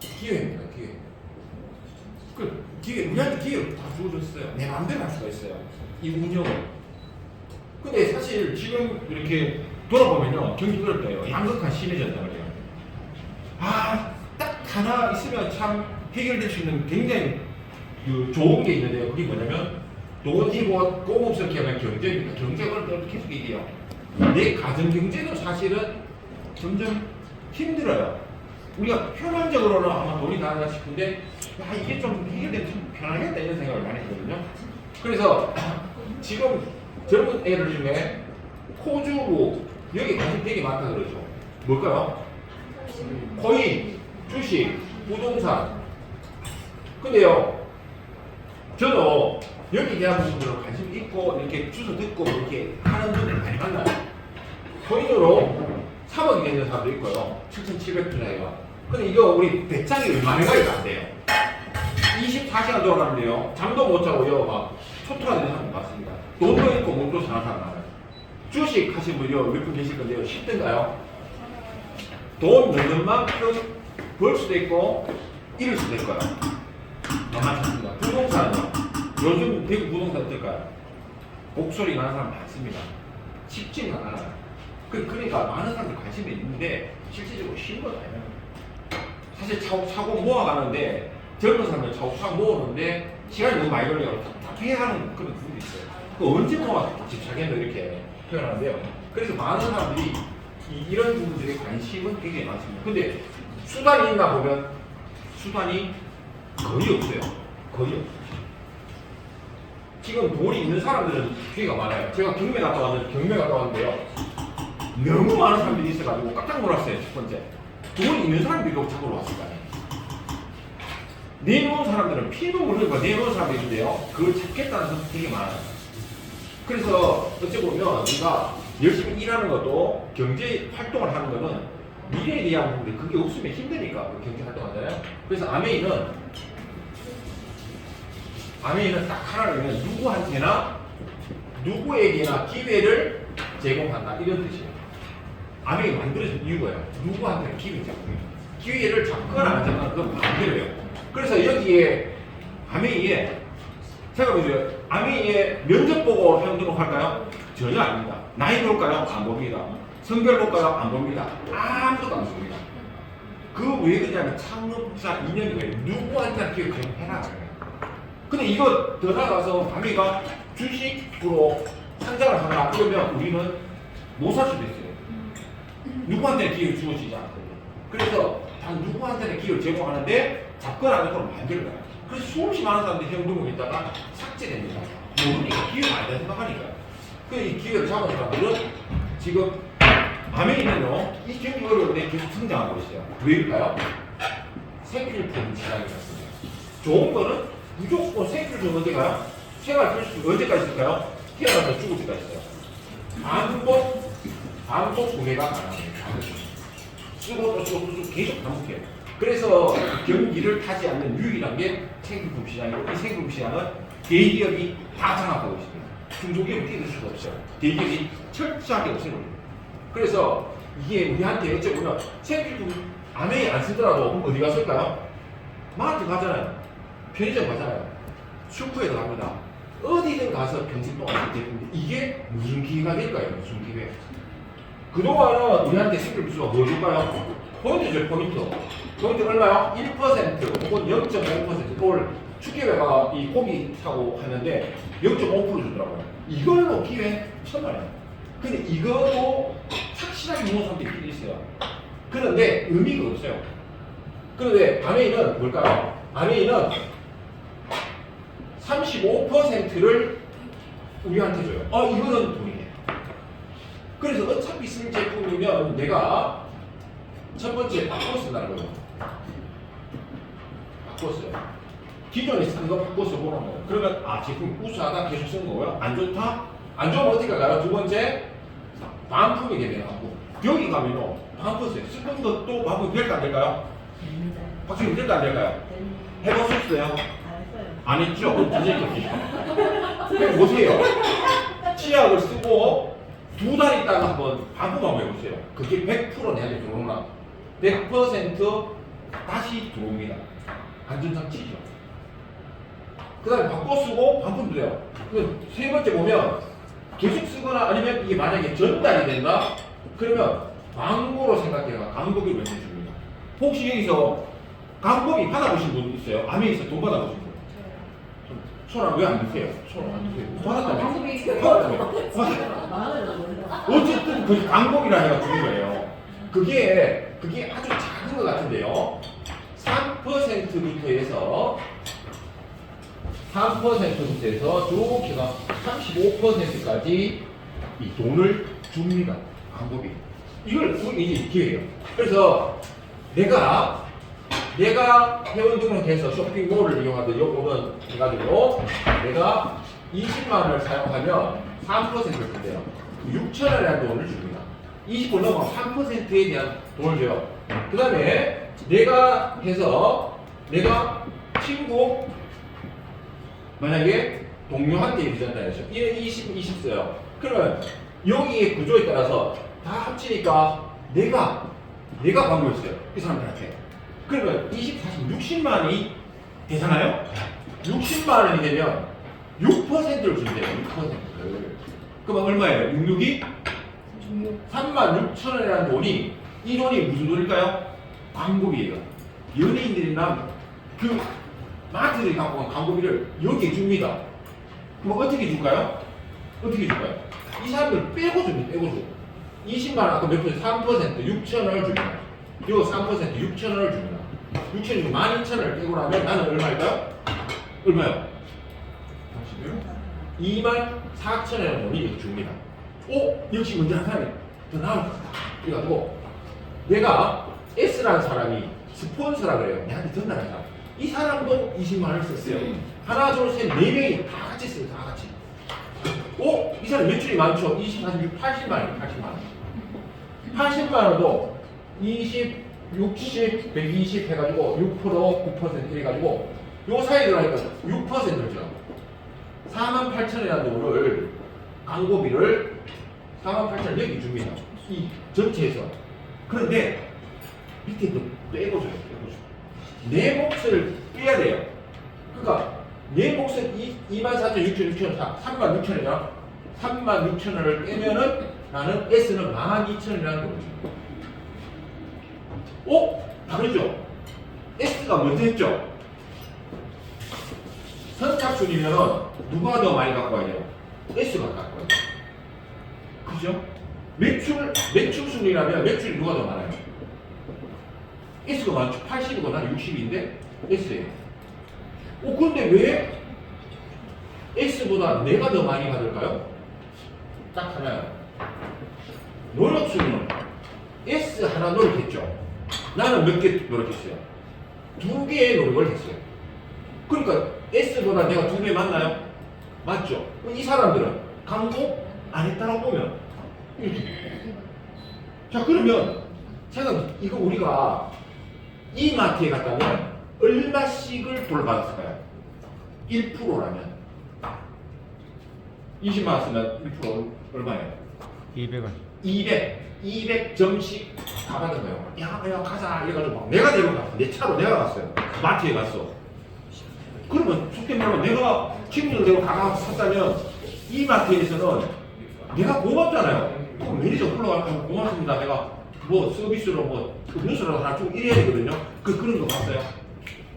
기회입니다, 기회. 그 기회, 우리한테 기회를 다 주어졌어요. 내 마음대로 할 수가 있어요. 이 운영을. 근데 사실 지금 이렇게 돌아보면요, 경기 그럴 때요, 양극화 심해졌단 말이에요. 아, 딱 하나 있으면 참 해결될 수 있는 굉장히 그 좋은 게 있는데요. 그게 뭐냐면 노지고 공업석기 하면 경제입니다. 경제가 계속 얘기해요. 내 가정 경제도 사실은 점점 힘들어요. 우리가 표면적으로는 아마 돈이 나가 싶은데 야 이게 좀 해결되면 좀 편하겠다 이런 생각을 많이 하거든요. 그래서 지금 젊은 애들 중에 코주로 여기 관심 되게 많다 그러죠. 뭘까요? 코인, 주식, 부동산. 근데요, 저도 여기 대한 분들은 관심 있고 이렇게 주소 듣고 이렇게 하는 분들 많이 만나요. 코인으로 3억이 되는 사람도 있고요. 7,700투자예요. 근데 이거 우리 배짱이 얼마나 가지고 안 돼요. 24시간 돌아가는데요. 잠도 못 자고요. 막 초토화 되는 사람 많습니다. 돈도 있고 몸도 상한 사람 많아요. 주식 하신 분이요. 몇분 계실 건데요. 쉽던가요? 돈 넣는 만큼 벌 수도 있고 잃을 수도 있고요. 만만찮습니다. 부동산은요. 요즘 대구 부동산 어떨까요? 목소리 나는 사람 많습니다. 쉽지는 않아요. 그, 그러니까 많은 사람들이 관심이 있는데 실질적으로 쉬운 건 아니에요. 사실 차곡차곡 모아가는데 젊은 사람들 차곡차곡 모으는데 시간이 너무 많이 걸려서 답답해하는 그런 부분이 있어요. 그 언제 모아 집착했노 이렇게 표현하는데요. 그래서 많은 사람들이 이, 이런 부분들에 관심은 굉장히 많습니다. 근데 수단이 있나 보면 수단이 거의 없어요. 거의 없어요. 지금 돈이 있는 사람들은 기회가 많아요. 제가 경매 갔다 왔는데 경매 갔다 왔는데요. 너무 많은 사람들이 있어가지고 깜짝 놀랐어요. 첫 번째. 돈이 있는 사람들이 여기 자꾸 왔을 거 아니에요. 내놓은 사람들은 피부 모르니까 내놓은 사람들이 있는데요. 그걸 찾겠다는 사람이 되게 많아요. 그래서 어찌 보면 우리가 열심히 일하는 것도 경제 활동을 하는 거는 미래에 대한 부분인데 그게 없으면 힘드니까 그 경제 활동하잖아요. 그래서 아메이는 아메이는 딱 하나를 누구한테나 누구에게나 기회를 제공한다 이런 뜻이에요. 아메이 만들어진 이유가요. 누구한테나 기회 제공해요. 기회를 잡거나 안 잡거나 그건 만들어요. 그래서 여기에 아메이에 생각해보세요. 아메이에 면접 보고 형 등록할까요? 전혀 아닙니다. 나이 볼까요? 안 봅니다. 성별 볼까요? 안 봅니다. 아무것도 안 봅니다. 그왜 그러냐면 창업자 인연이에요. 누구한테나 기회 제공해라. 근데 이거 더 나가서 아메이가 주식으로 상장을 하나 이러면 우리는 못 살 수도 있어요. 누구한테 기회를 주어지지 않거든요. 그래서 단 누구한테는 기회를 제공하는데 잡거나 하는 걸 만들어요. 그래서 수없이 많은 사람들이 행동을 있다가 삭제됩니다. 모르니까 기회가 아니다 생각하니까. 그이 기회를 잡은 사람들은 지금 아메리는요, 이 경기 어려운데 계속 성장하고 있어요. 왜일까요? 생필품 시장이 있습니다. 좋은 거는 무조건 생필품 어디 가요? 생활 필수 언제까지 있을까요? 태어나서 죽을 때까지 있어요. 반복, 반복 구매가 가능합니다. 쓰고 또 쓰고 계속 반복해요. 그래서 경기를 타지 않는 유일한 게 생필품 시장이고 이 생필품 시장은 대기업이 다 장악하고 있습니다. 중소기업은 뛰어들 수가 없어요. 대기업이 철저하게 없애버립니다. 그래서 이게 우리한테 보면 생필품 안에 안 쓰더라도 어디 갔을까요? 마트 가잖아요. 편의점 가잖아요. 슈퍼에도 갑니다. 어디든 가서 평생 동안 쓸 텐데 이게 무슨 기회가 될까요? 무슨 기회? 그동안은 우리한테 생필품 수가 뭐 줄까요? 포인트죠, 포인트. 포인트 얼마요? 1% 혹은 0.5%올 축계회가 이 고기 사고 하는데 0.5% 주더라고요. 이걸로 기회 천만이에요. 근데 이거도 확실하게 모은 사람들이 있어요. 그런데 의미가 없어요. 그런데 아메이는 뭘까요? 아메이는 35%를 우리한테 줘요. 아, 이거는 돈이네. 그래서 어차피 쓸 제품이면 내가 첫 번째 바꿔 쓴다는 거예요. 바꿨어요. 기존에 쓰는 거 바꿔 써보는 거예요. 그러면 아 제품 우수하다 계속 쓰는 거고요. 안 좋다? 안 좋으면 어떻게 가요? 두 번째 반품이 되면 하고 여기 가면은 반품 써요. 쓰는 것도 반품 될까 안 될까요? 됩니다. 박수님 될까 안 될까요? 해보셨어요? 알았어요. 안 했죠? 선생님께 그냥 보세요. 치약을 쓰고 두 달 있다가 한번 반품 한번 해보세요. 그게 100% 내한테 들어오나? 100% 다시 들어옵니다. 안전장치죠. 그 다음에 바꿔 쓰고 바꾸면 돼요. 그세 번째 보면 계속 쓰거나 아니면 이게 만약에 전달이 된다? 그러면 광고로 생각해가 광고비 몇 줍니다. 혹시 여기서 광고비 받아보신 분 있어요? 아메리에서 돈 받아보신 분? 손안 왜안 드세요? 손안 드세요. 받았다며? 광고비 받았다며? 받았다며? 어쨌든 그 광고비라 해가 주는 거예요. 그게 그게 아주 작은 것 같은데요. 3%부터 해서 3%부터 해서 쭉 해가 35%까지 이 돈을 줍니다. 광고비. 이걸 이제 기회예요. 그래서 내가 내가 회원 등록해서 쇼핑몰을 이용하든 요거는 해가지고 내가 20만 원을 사용하면 3%를 준대요. 6천 원이라는 돈을 줍니다. 20분 넘어가면 3%에 대한 돈을 줘요. 그 다음에 내가 해서 내가 친구 만약에 동료한테 유전자 해서 1에 20, 20 써요. 그러면 여기의 구조에 따라서 다 합치니까 내가 내가 광고했어요. 이 사람들한테. 그러면 20, 40, 60만 원이 되잖아요? 60만 원이 되면 6%를 준대요. 6%를. 그러면 얼마예요? 66이 3만 6천 원이라는 돈이 이 돈이 무슨 돈일까요? 광고비예요. 연예인들이나 그 마트들이 갖고 온 광고비를 여기에 줍니다. 그럼 어떻게 줄까요? 어떻게 줄까요? 이 사람들 빼고 줍니다. 빼고 줘. 20만 원 아까 몇 퍼센트? 3% 6천 원을 줍니다. 이거 3% 6천 원을 줍니다. 6천 원 12,000원을 빼고 나면 나는 얼마일까요? 얼마요? 2만 4천 원의 돈이 이렇게 줍니다. 오, 역시 문제 한 사람이 더 나을 것 같다. 그래가지고 내가 S라는 사람이 스폰서라 그래요. 내한테 전달한 사람. 이 사람도 20만 원을 썼어요. 하나, 둘, 셋, 네 명이 다 같이 써요. 다 같이. 오, 이 사람 매출이 많죠. 20, 40, 80만 원, 80만 원. 80만 원도 20, 60, 120 해가지고 6% 9% 해가지고 요 사이에 들어가니까 6%를 줘. 4만 8천이라는 돈을 광고비를 4만 8천 여기 줍니다. 이 전체에서. 그런데 밑에 또 빼고 줘요. 빼고 줘. 내 몫을 빼야 돼요. 그러니까 내 몫은 2만 4천, 6천, 6천, 3만 6천이잖아. 3만 6천 원을 빼면은 나는 S는 1만 2천 원이라는 돈을 오? 다르죠? S가 먼저 했죠? 선착순이면은 누가 더 많이 갖고 와야 돼요? S가 갖고 와야 돼요. 그죠? 매출, 매출 순이라면 매출이 누가 더 많아요? S가 많죠. 80이거나 60인데 S예요. 어, 근데 왜 S보다 내가 더 많이 받을까요? 딱 하나요. 노력 순은 S 하나 노력했죠. 나는 몇 개 노력했어요? 두 개의 노력을 했어요. 그러니까 S보다 내가 두 배 맞나요? 맞죠? 이 사람들은 광고 안 했다고 보면. 자 그러면 생각 이거 우리가 이 마트에 갔다면 얼마씩을 돌아받았을까요? 1%라면 20만 원 쓰면 1% 얼마예요? 200원. 200, 200점씩 다 받은 거예요. 야, 야, 가자. 이래가지고 막 내가 데려갔어. 내 차로 내가 갔어요. 마트에 갔어. 그러면 속된 말로 내가 친구들 데리고 가서 샀다면 이 마트에서는 내가 고맙잖아요. 그럼 매니저 불러가지고 고맙습니다. 내가 뭐 서비스로 뭐 음료수라도 하나 좀 이래야 되거든요. 그, 그런 거 봤어요.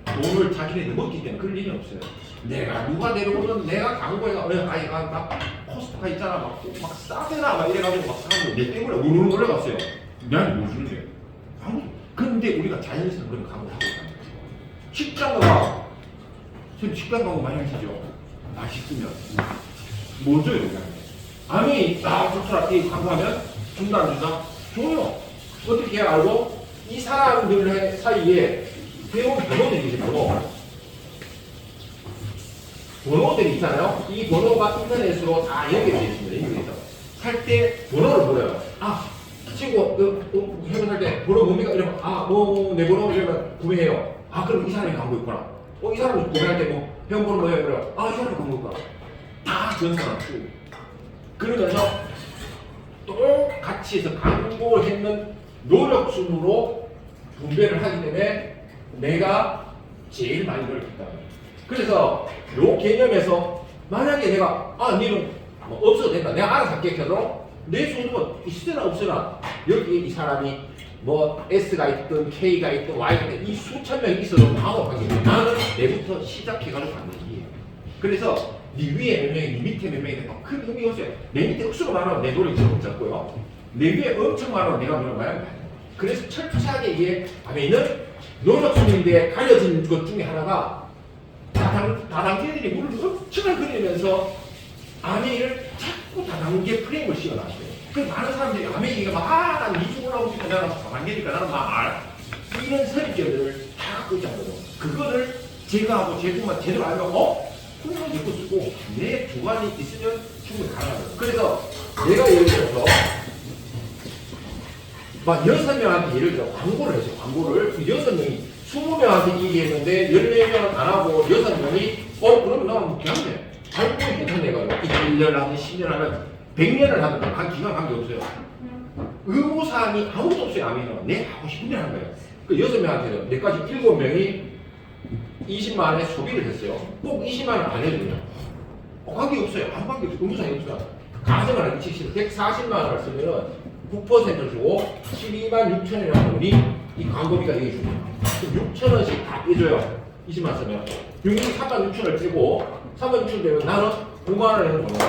돈을 자기네들 먹기 때문에 그럴 일이 없어요. 내가 누가 데려오든 내가 광고해가 어, 아이 가, 막 코스트가 있잖아 막, 막 싸대나 막 이래가지고 막 사람들 내 때문에 우르르 올라갔어요. 난 모르는데 광고. 근데 우리가 자연스러운 그런 광고를 하고 있다는 거죠. 식당 가봐. 지금 식당 광고 많이 하시죠? 맛있으면 뭐 줘요 그냥. 아니 아 좋더라 이 광고하면 준다 안 준다? 줘요. 어떻게 해야 알고? 이 사람들 사이에 배운 번호들이 있어요 번호. 번호들이 있잖아요. 이 번호가 인터넷으로 다 연결되어 있습니다. 인터넷에서. 살때 번호를 물어요. 아, 친구, 그, 어, 회사 살때 번호 뭡니까? 이러면, 아, 뭐, 내 번호 이러면 구매해요. 아, 그럼 이 사람이 광고 있구나. 어, 이 사람이 구매할 때 뭐, 회원 번호 뭐예요? 그래요. 아, 이 사람이 광고 있구나. 다 전사가 쭉. 그러면서 똑같이 해서 광고를 했는 노력 순으로 분배를 하기 때문에 내가 제일 많이 노력했다. 그래서 요 개념에서 만약에 내가 아 니는 뭐 없어도 된다. 내가 알아서 할게 해도 내 소득은 있으나 없으나 여기 이 사람이 뭐 S가 있든 K가 있든 Y가 있든 이 수천 명이 있어도 관계없어. 나는 내부터 시작해가지고 가는 얘기예요. 그래서 네 위에 몇 명이 네 밑에 몇 명이 큰 의미가 없어요. 내 밑에 억수로 많으면 내 노력이 좀 적고요. 내 위에 엄청 많으면 내가 말하는 거예요. 그래서 철저하게 이게 노력 중인데 가려진 것 중에 하나가 다당, 다단계들이 물을 엄청 그리면서 아멘을 자꾸 다단계 프레임을 씌워놨어요. 그 많은 사람들이 아멘이가 막, 아, 난 올라오고 싶다. 나는 다단계니까 나는 막, 알. 이런 선입견들을 다 갖고 있잖아요. 그거를 제가 하고 제공만 제대로 알면, 어? 훌륭하게 입고 쓰고, 내 주관이 있으면 충분히 가능하거든요. 그래서 내가 예를 들어서, 막 여섯 명한테 예를 들어 광고를 했어요. 광고를 그 여섯 명이 스무 명한테 얘기했는데 열네 명은 안 하고 여섯 명이 어 그럼 나는 그냥 돼. 광고 괜찮네가지고 1년 하든 10년 하든 100년을 하든 간 기간 관계 없어요. 의무사항이 아무도 없어요. 아미는 내 하고 싶은 대로 하는 거예요. 그 여섯 명한테는 내까지 일곱 명이 20만 원의 소비를 했어요. 꼭 20만 원안 해줘요. 어, 관계 없어요. 아무 관계 없어요. 의무사항이 없어요. 가정을 하기 칙시 140만 원을 쓰면은 9%를 주고 12만 6천이라는 돈이 이 광고비가 되게 줍니다. 그럼 6천 원씩 다 빼줘요. 20만 쓰면. 6만 3만 6천을 떼고 3만 6천 되면 나는 9만 원에는 돈을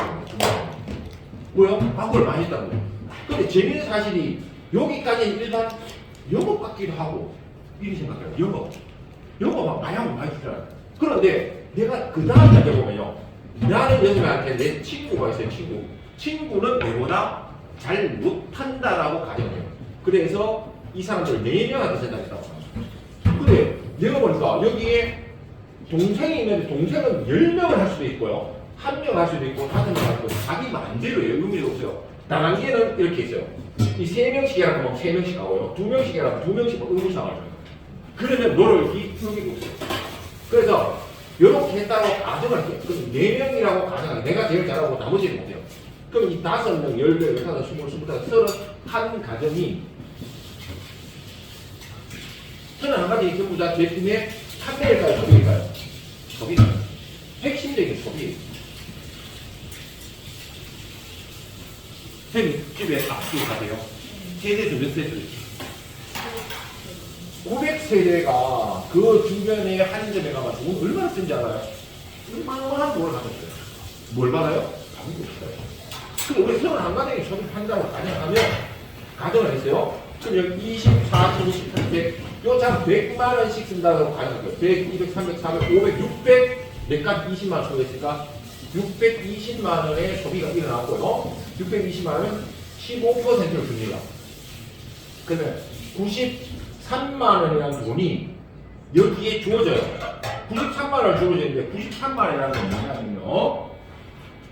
뭐요? 광고를 많이 했다는 거예요. 근데 재미있는 사실이 여기까지는 일반 영업 같기도 하고 이리 생각해요. 영업. 영업 막 많이 하고 많이 주잖아요. 그런데 내가 그 다음 단계 보면요. 나는 여자한테 내 친구가 있어요. 친구. 친구는 내보다 잘 못한다라고 가정해요. 그래서 이 사람들 네 명한테 전달했다고 생각해요. 근데 내가 보니까 여기에 동생이 있는데 동생은 10명을 할 수도 있고요. 한 명 할 수도 있고 다섯 명할 수도 있고 자기 해요. 의미가 없어요. 다단계는 이렇게 있어요. 이 세 명씩 해라고 하면 세 명씩 하고요. 두 명씩 해라고 두 명씩 의무상을 줘요. 그러면 노력이 의미가 없어요. 그래서 이렇게 했다고 가정을 할게요. 그럼 네 명이라고 가정하게 내가 제일 잘하고 나머지는 못해요. 그럼 이 다섯 명, 열 명, 열다섯, 스물, 스물다섯, 서른 한 가정이 저는 한 가지 전부 다 제품의 판매일까요, 소비일까요? 소비. 핵심적인 소비. 쌤 집에 앞뒤 가세요. 세대수 몇 세대? 500세대가 그 주변에 한인점에 돈 얼마나 쓴지 알아요? 얼마나 돈을 받았어요. 뭘 받아요? 아무것도 없어요. 근데 우리 서울 한 가정이 소비 판다고 가정하면 가정을 했어요. 그럼 여기 24, 28, 100, 요장 100만 원씩 쓴다고 가정할게요. 100, 200, 300, 400, 500, 600, 내값 20만 원 소비했으니까 620만 원의 소비가 일어났고요. 620만 원은 15%를 줍니다. 그러면 93만 원이라는 돈이 여기에 주어져요. 93만 원을 주어지는데 93만 원이라는 건 뭐냐면요.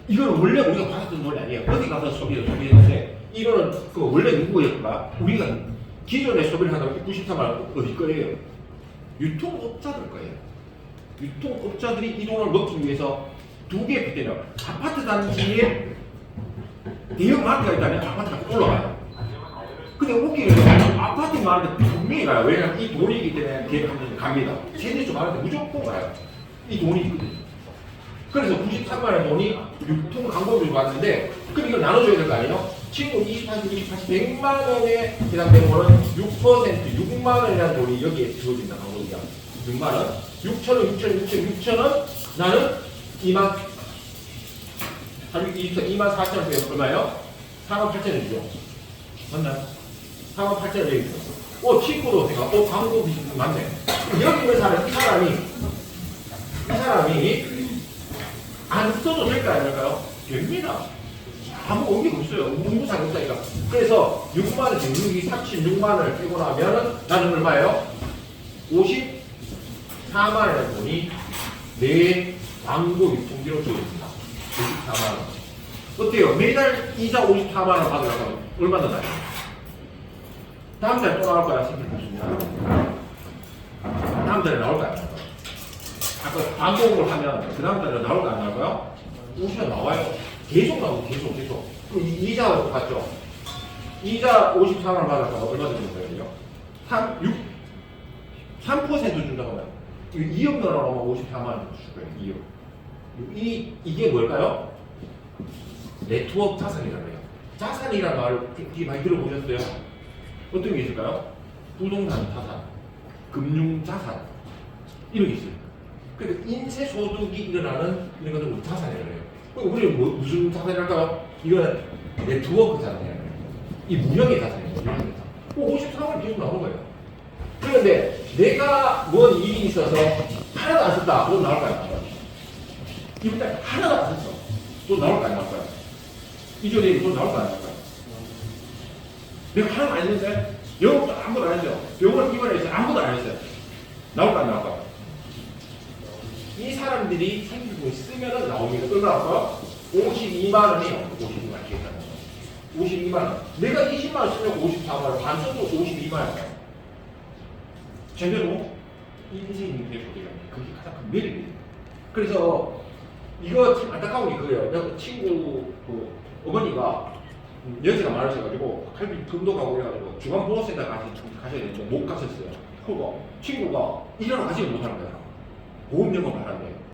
이거는 원래 우리가 받았던 돈이 아니에요. 어디 가서 소비를 소비했는데 이거는 그 원래 누구였을까? 우리가 기존에 소비를 하다가 93만 원 어디 거예요? 유통업자들 거예요. 유통업자들이 이 돈을 먹기 위해서 두개 빚대요. 아파트 단지에 대형 마트가 있다면 아파트가 올라가요. 근데 웃기는 아파트 많은데 분명히 가요. 왜냐면 이 돈이기 때문에 계획하면 갑니다. 세대수 많은데 무조건 가요. 이 돈이 있거든요. 그래서 93만 원 돈이 유통 광고비를 받는데 그럼 이걸 나눠줘야 될 거 아니에요? 친구 28, 28, 100만 원에 해당되는 거는 6% 6만 원이라는 돈이 여기에 주어진다 광고비가 6만 원 6천 원, 6천 원, 6천 원, 6천 원 나는 2만 2만 4천 원 빼면 얼마예요? 4만 8천 원이죠 맞나요? 4만 8천 원 얘기 어 친구도 생각 어 광고 비중 맞네 여기 있는 사람 이 사람이 이 사람이 안 써도 될까요? 안 될까요? 됩니다. 아무 의미가 없어요. 의무상 없다니까. 그래서 6만 원, 등록이 36만 원을 빼고 나면은 나는 얼마예요? 54만 원의 돈이 내 광고 유통비로 주어집니다. 54만 원. 어때요? 매달 이자 54만 원 받으려면 얼마 더 나요? 다음 달에 또 나올 거야, 생각하시면. 다음 달에 나올 거야. 안 나올 거야? 아까 반복을 하면 그 다음 달에 나올까 안 나올까요? 오시면 나와요. 계속 나오고 계속 계속. 그럼 이- 이자도 똑같죠? 이자 54만 원 받았다가 얼마 드는 거예요? 3, 6, 3% 준다고 하면 2억 넣어라고 하면 54만 원줄 거예요. 2억. 이 이게 뭘까요? 네트워크 자산이라고 해요. 자산이라는 말을 되게 많이 들어보셨어요? 어떤 게 있을까요? 부동산 자산, 금융 자산 이런 게 있어요. 그러니까 인쇄 소득이 일어나는 이런 것들 우리 자산이라고 해요. 그럼 우리 뭐, 무슨 자산이랄까요? 이거는 네트워크 자산이라고 해요. 이 무형의 자산이에요. 무형의 자산. 54만 계속 나오는 거예요. 그런데 내가 뭔 일이 있어서 하나도 안 썼다. 돈 나올까요? 안 나올까요? 이번 달 하나도 안 썼어. 돈 나올까요? 안 나올까요? 이전에 돈 나올까요? 안 나올까요? 내가 하나도 안 했는데 영업도 아무것도 안 했어요. 병원 입원해서 아무것도 안 했어요. 나올까 안 나올까? 이 사람들이 생기고 쓰면은 나옵니다. 얼마 나올까요? 52만 원이요. 52만 원 기억나. 52만 원. 내가 20만 원 쓰면 54만 원. 반 써도 52만 원. 제대로 인생이 되고 그게 가장 큰 메리트예요. 그래서 이거 참 안타까운 게 그래요. 내가 그 친구 그 어머니가 음, 연세가 많으셔가지고 칼비 금도 가고 그래가지고 중앙보호센터 가시, 가셔야 되는데 못 가셨어요. 그리고 친구가 일하러 가지를 못하는 거야. 보험료만 받았는데